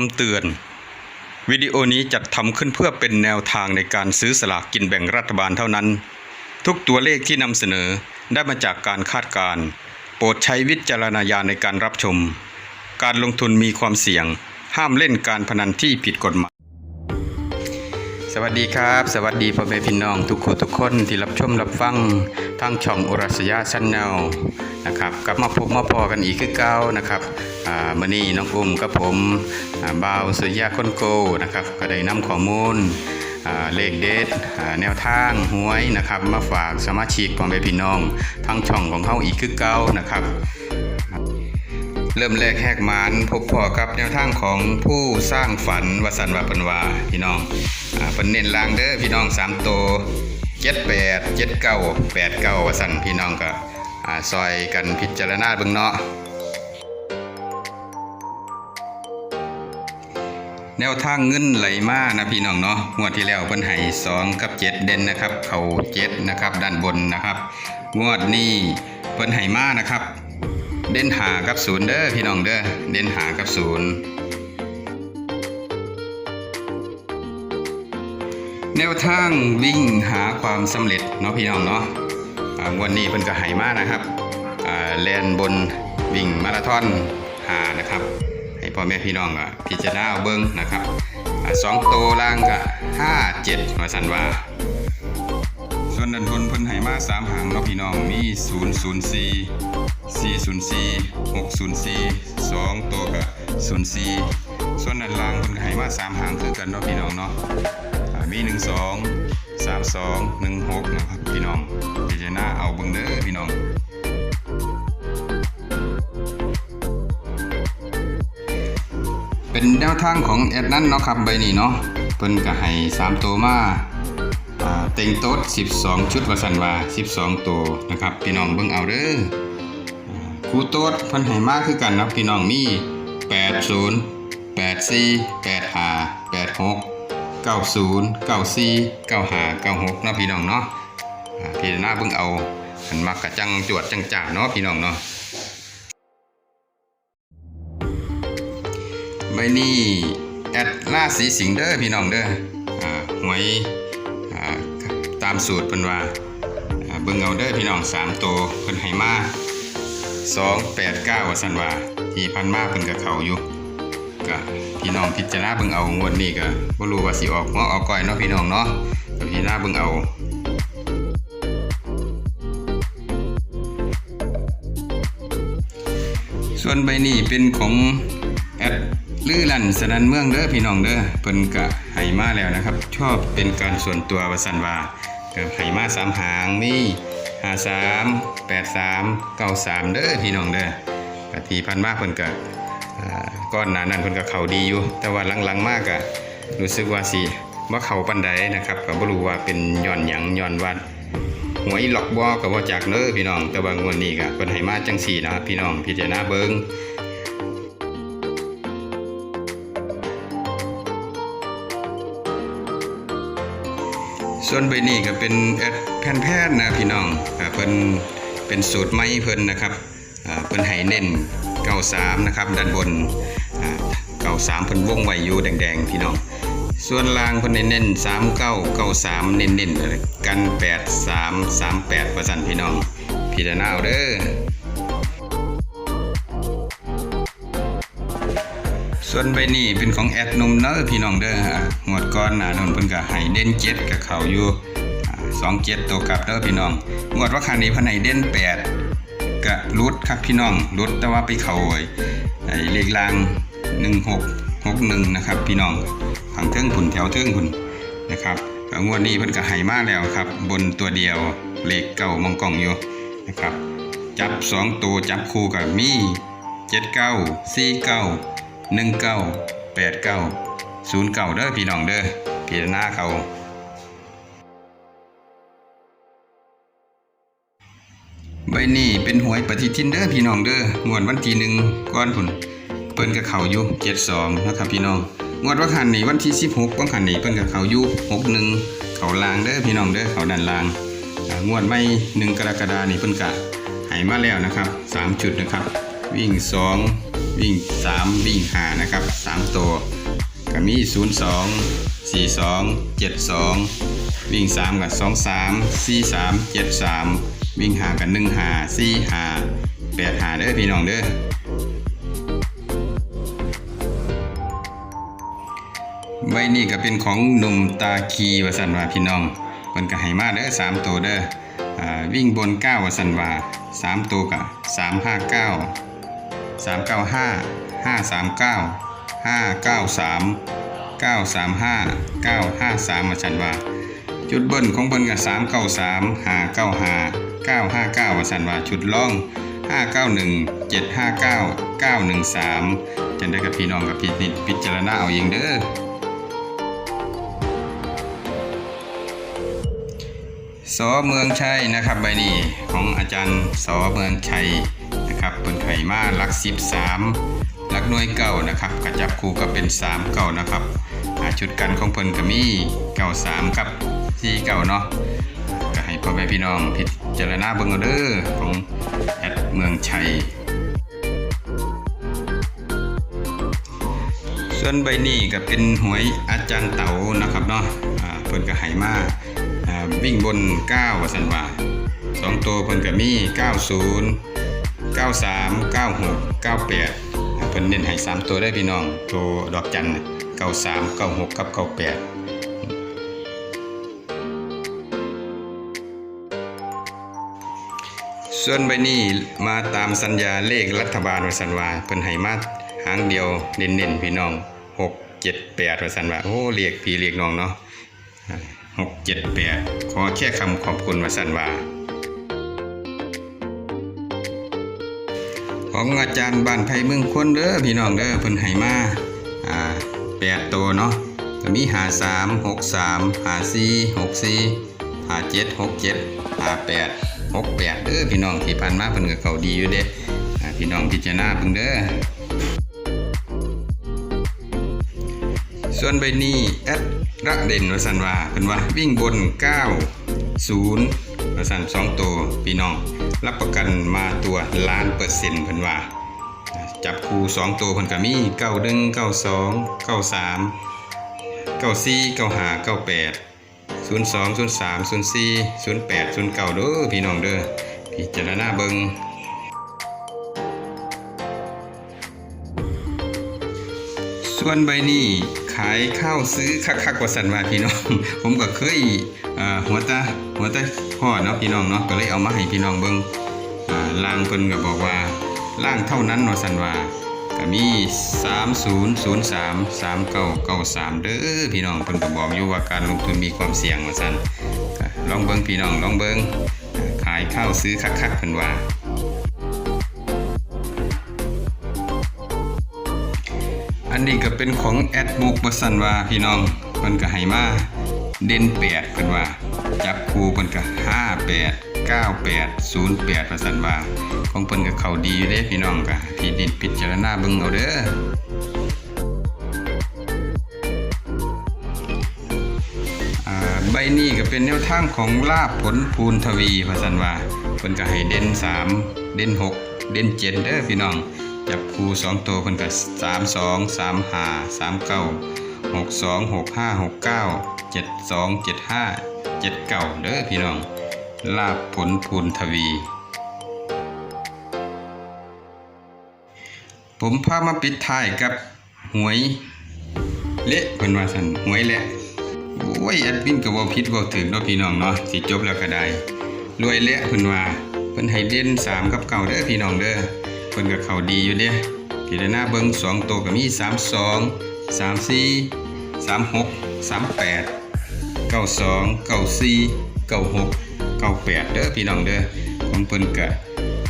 คำเตือน วิดีโอนี้จัดทำขึ้นเพื่อเป็นแนวทางในการซื้อสลากกินแบ่งรัฐบาลเท่านั้น ทุกตัวเลขที่นำเสนอได้มาจากการคาดการณ์โปรดใช้วิจารณญาณในการรับชม การลงทุนมีความเสี่ยง ห้ามเล่นการพนันที่ผิดกฎหมาย สวัสดีครับ สวัสดีพ่อแม่พี่น้องทุกคนทุกคนที่รับชมรับฟังทางช่องอุรัสยาชันแนลนะครับกลับมาพบมาพอกันอีกคือเก้านะครับมื่อนี้น้องอุ้มกับผมบ่าวสุริยาคนโกนะครับก็ได้นำข้อมูลเลขเด็ดแนวทางหวยนะครับมาฝากสมาชิกพ่อแม่พี่น้องทางช่องของเขาอีกคือเก้านะครับเริ่มแรกแหกมานพบพอกับแนวทางของผู้สร้างฝันวสันวาปันวาพี่น้อง เป็นเน้นลางเด้อพี่น้องสามโตเจ็ดแปดเจ็ดเก้าแปดเก้าวสันพี่น้องก็ซอยกันพิจารณาเบิ่งเนาะแนวทางเงินไหลมานะพี่น้องเนาะงวดที่แล้วเพิ่นให้สองกับเจ็ดเด่นนะครับ เขาเจ็ดนะครับด้านบนนะครับ งวดนี้เพิ่นให้มานะครับ เด่นหากับศูนย์เด้อพี่น้องเด้อเด่นหากับศูนย์ แนวทางวิ่งหาความสำเร็จเนาะพี่น้องเนาะวันนี้เพิ่นก็ให้มานะครับแลนบนวิ่งมาราธอนหานะครับ ให้พ่อแม่พี่น้องอะพิจารณาเอาเบิ่งนะครับสองโตวล่างก็ห้าเจ็ดมาสันว่า ส่วนด้านบนเพิ่นให้มาสามหางเนาะพี่น้องมี004 404 604 2ตัวกับ04ส่วนด้านล่างเพิ่นก็ให้มาสามหางคือกันเนาะพี่น้องเนาะ อ่ามี12 32 16นะครับพี่น้องพิจารณาเอาเบิ่งเด้อพี่น้องเป็นแนวทางของแอดนั้นเนาะครับใบนี้เนาะเพิ่นก็ให้3ตัวมาเต็งโต๊ด12 ชุดว่าซั่นว่า 12 ตัวนะครับ พี่น้องเบิ่งเอาเด้อครูโต๊ดเพิ่นให้มากคือกันนะพี่น้องมี 80 84 85 86 90 94 95 96เนาะพี่น้องเนาะพี่น้าเบิ่งเอาหันมักกะจังจวดจังจ่าเนาะพี่น้องเนาะใบนี้แอดล่าสีสิงเด้อพี่น้องเด้อหวยตามสูตรเพิ่นว่าเบิ่งเอาเด้อพี่น้อง3ตัวเพิ่นให้มา289ว่าซันว่าที่พันมาเพิ่นก็เขาอยู่ ก็พี่น้องพิจารณาเบิ่งเอางวดนี้ก็บ่รู้ว่าสิออกหัวออกก้อยเนาะพี่น้องเนาะก็พิจารณาเบิ่งเอาส่วนใบนี้เป็นของแอดลือลันสนันเมืองเด้อพี่น้องเด้อเพิ่นกะให้มาแล้วนะครับ ชอบเป็นการส่วนตัววาสันว่าก็ให้มาสามหางมี53 83 93เด้อพี่น้องเด้อกะที่พันมากเพิ่นกะ ก้อนหนานั้นเพิ่นก็เขาดีอยู่ แต่ว่าหลังๆมากอะรู้สึกว่าสิบ่าเขาปานใดนะครับก็บ่รู้ว่าเป็นย้อนหยังย้อนว่าหวยหลอกบอกับว่าจากเน้อพี่น้อง แต่ว่างวดนี้ก็เพิ่นให้มาจังสี่นะครับพี่น้องพิจารณาเบิ่งส่วนใบนี้ก็เป็นแอดแผ่นแพทย์นะพี่น้องเพิ่นเป็นสูตรไม้เพิ่นนะครับเพิ่นให้เน้น 93นะครับด้านบนอ่า93เพิ่นวงไว้อยู่แดงๆพี่น้อง ส่วนล่างเพิ่นเน้นๆ39 93เน้นๆเลยกัน83 38ว่าซั่นพี่น้องพิจารณาเอาเด้อส่วนใบนี้เป็นของแอดนมเนอร์พี่น้องเด้ออะงวดก่อนหนานนเพิ่นก็ให้เด่น7กับเขาอยู่อ่า2 7ตัวกลับเด้อพี่น้องงวดว่าครั้งนี้พิ่นให้เด่น8 ก็รุดครับพี่น้องรุดแต่ว่าไปเขาไอ้เลขล่าง1661นะครับ พี่น้องผังเทิงผุนแถวเทิงผุนนะครับงวดนี้เพิ่นก็ให้มาแล้วครับ บนตัวเดียวเลขเก้ามองกล่องอยู่นะครับ จับสองตัวจับคู่กับมีเจ็ดเก้าสี่เก้าหนึ่งเก้าแปดเก้าศูนย์เก้าเด้อพี่น้องเด้อพิจารณาเขา ใบนี้เป็นหวยปฏิทินเด้อพี่น้องเด้องวดวันที่หนึ่งก้อนผุนเปิ้นกับเขาอยู่เจ็ดสองนะครับพี่น้องงวดวันขันนี้วันที่สิบหกวันขันนี้เปิ้นกับเขาอยู่หกหนึ่งเขาลางเด้อพี่น้องเด้อเขาดันลางอ่างวดไม่หนึ่งกรกฎานี่เปิ้นกะหายมาแล้วนะครับสามจุดนะครับ วิ่งสองวิ่ง3วิ่ง5นะครับ3ตัวก็มี0 2 4 2 7 2วิ่ง3กับ2 3 4 3 7 3 วิ่ง5กับ1 5 4 5 8 5เด้อพี่น้องเด้อใบนี้ก็เป็นของหนุ่มตาคีวสันวาพี่น้องเพิ่นก็ให้มาเด้อ3ตัวเด้ออ่าวิ่งบน9วสันวา3ตัวกับ359 395 539 593 935 953มาชันวา จุดเบิ้ลของเบิ้ลกับ393 595 959มาชันว่าชุดล่อง591 759 913จันได้กับพี่น้องกับพี่นิดพิจารณาเอาเองเด้อสอเมืองชัยนะครับใบนี้ของอาจารย์สอเมืองชัยนะครับเปิ้นไข่มาลักสิบสามลักหน่วยเก่านะครับกระจับคู่ก็เป็นสามเก่านะครับอ่าชุดกันของเพิ่นก็มีเก่าสามครับ ที่เก่าเนาะก็ให้พ่อแม่พี่น้องพิจารณาเบิ่งเอาเด้อของแอดเมืองชัย ส่วนใบนี้ก็เป็นหวยอาจารย์เต๋านะครับเนาะเพิ่นก็ให้มาอ่าวิ่งบน9ว่าซั่นว่าสองตัวเพิ่นก็มี 90 93 96 98อ่าเพิ่นเน้นให้สามตัวได้พี่น้อง ตัวดอกจันน่ะ93 96 กับ 98 ส่วนใบนี้มาตามสัญญาเลขรัฐบาลวสันวาเพิ่นให้มาหางเดียวเน้นๆพี่น้องหกเจ็ดแปดวสันวาโอ้เรียกพี่เรียกน้องเนาะหกเจ็ดแปดขอแค่คำขอบคุณวสันวาของอาจารย์บ้านไผ่เมืองคนเด้อพี่น้องเด้อเพิ่นให้มาอ่าแปดตัวเนาะก็มีหาสามหกสามหาสี่หกสี่ หาเจ็ดหกเจ็ดหาแปดหกแปดเด้อพี่น้องที่ผ่านมาเพิ่นก็เขาดีอยู่เด้อพี่น้องพิจารณาเพิ่งเด้อส่วนใบนี้แอดรักเด่นวสันวาเพิ่นว่าวิ่งบน 9 0วสัน2ตัวพี่น้อง รับประกันมาตัวล้านเปอร์เซ็นต์เพิ่นว่า จับคู่2ตัวเพิ่นก็มี91 92 93 94 95 98ศูนย์สองศูนย์สามศูนย์สี่ศูนย์แปด ศูนย์เก้าเด้อพี่น้องเด้อพิจารณาเบิงส่วนใบนี้ขายข้าวซื้อคักๆกว่าสันว่าพี่น้อง ผมก็เคยหัวตาหัวตาพ่อเนาะพี่น้องเนาะก็เลยเอามาให้พี่น้องเบิงล่างเพิ่นก็บอกว่าล่างเท่านั้นเนาะสันว่า ก็มี 3003 3993 เด้อพี่น้องเพิ่นก็บอกอยู่ว่าการลงทุนมีความเสี่ยงว่าซั่นก็ลองเบิ่งพี่น้องลองเบิ่งขายข้าวซื้อคักๆเพิ่นว่าอันนี้ก็เป็นของแอดบุ๊กบ่ซั่นว่าพี่น้องเพิ่นก็ให้มาเด่น8เพิ่นว่า จับคู่เพิ่นก็58 98 08ว่าซั่นว่าของเพิ่นก็เข้าดีเด้พี่น้องก็พี่ดิดพิจารณาเบิ่งเอาเด้อใบนี้ก็เป็นแนวทางของลาบผลภูนทวีพระสันว่าเพิ่นก็ให้เด่น 3 เด่น 6 เด่น7เด้อพี่น้อง จับคู่2ตัวเพิ่นก็3 2 3 5 3 9 6 2 6 5 6 9 7 2 7 5 7 9เด้อพี่น้อง ลาบผลภูนทวี ผมพามาปิดท้ายกับหวย เละเพิ่นว่าซั่นหวยเละโอ้ยแอดมินก็บ่ผิดบ่าถึงเนาะพี่น้องเนาะสิจบแล้วก็ได้รวยเละเพิ่นว่าเพิ่นให้เด่น3กับเก่าเด้อพี่น้องเด้อเพิ่นก็เขาดีอยู่เด้พิจารณาเบิ่ง2ตัวก็มี32 34 36 38 92 94 96 98เก่าสี่เก่าหก ด้อพี่น้องเด้อของเพิ่นก็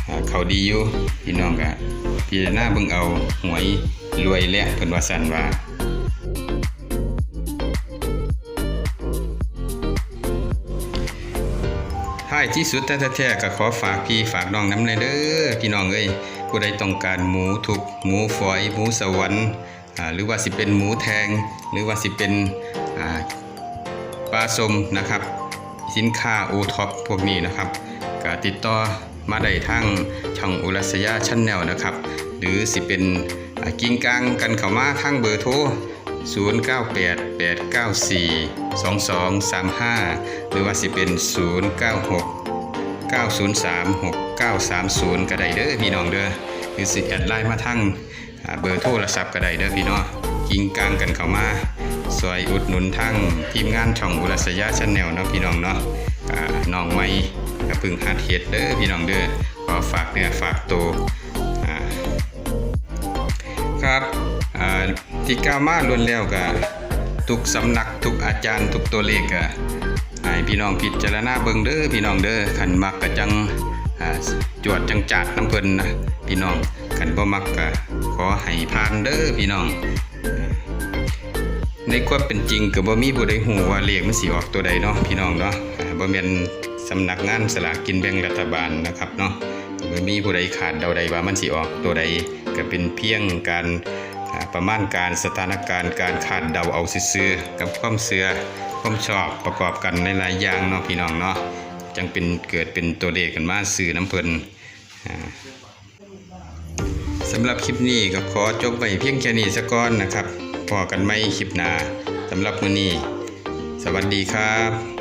อ่าเขาดีอยู่พี่น้องก็พิจารณาเบิ่งเอาหวยรวยเละเพิ่นว่าซั่นว่าท้ายที่สุดแท้ๆก็ขอฝากพี่ฝากน้องน้ำเลยเด้อพี่น้องเอ้ยผู้ใดต้องการหมูทุกหมูฝอยหมูสวรรค์หรือว่าสิเป็นหมูแทง หรือว่าสิเป็นปลาสมนะครับ สินค้าโอท็อปพวกนี้นะครับก็ติดต่อมาได้ทางช่องอุรัสยาชั้นแนลนะครับ หรือสิเป็นกิ้งกลางกันเข้ามาทางเบอร์โทร0988942235 หรือว่าสิเป็น 096 9036930 ก็ได้เด้อพี่น้องเด้อหรือสิแอดไลน์มาทางเบอร์โทรศัพท์ก็ได้เด้อพี่น้องกิ้งกลางกันเข้ามา ซอยอุดหนุนทั้งทีมงานช่องอุรัสยาชาแนลเนาะพี่น้องเนาะน้องไม่ก็เพึ่งหัดเฮดเด้อพี่น้องเด้อขอฝากเนื้อฝากตัวครับที่กล่าวมาล้วนแล้วก็ทุกสำนักทุกอาจารย์ทุกตัวเลขก็ให้พี่น้องพิจารณาเบิ่งเด้อพี่น้องเด้อขันมักก็จังจวดจังจัดน้ำเพิ่นนะพี่น้องขันบ่มักก็ขอให้ผ่านเด้อพี่น้อง ในความเป็นจริงก็บ่มีผู้ใดฮู้ว่าเลขมันสิออกตัวใดเนาะพี่น้องเนาะบ่แม่นสำนักงานสลากกินแบ่งรัฐบาลนะครับเนาะบ่มีผู้ใดขาดเดาใดว่ามันสิออกตัวใดก็เป็นเพียงการประมาณการสถานการณ์การคาดเดาเอาซื่อกับความเชื่อความชอบประกอบกันหลายๆอย่างเนาะพี่น้องเนาะจังเป็นเกิดเป็นตัวเลขกันมาซื้อน้ำเพิ่นสำหรับคลิปนี้ก็ขอจบไปเพียงแค่นี้สักก่อนนะครับ พอกันไม่คลิปหน้าสำหรับมื้อนี้ สวัสดีครับ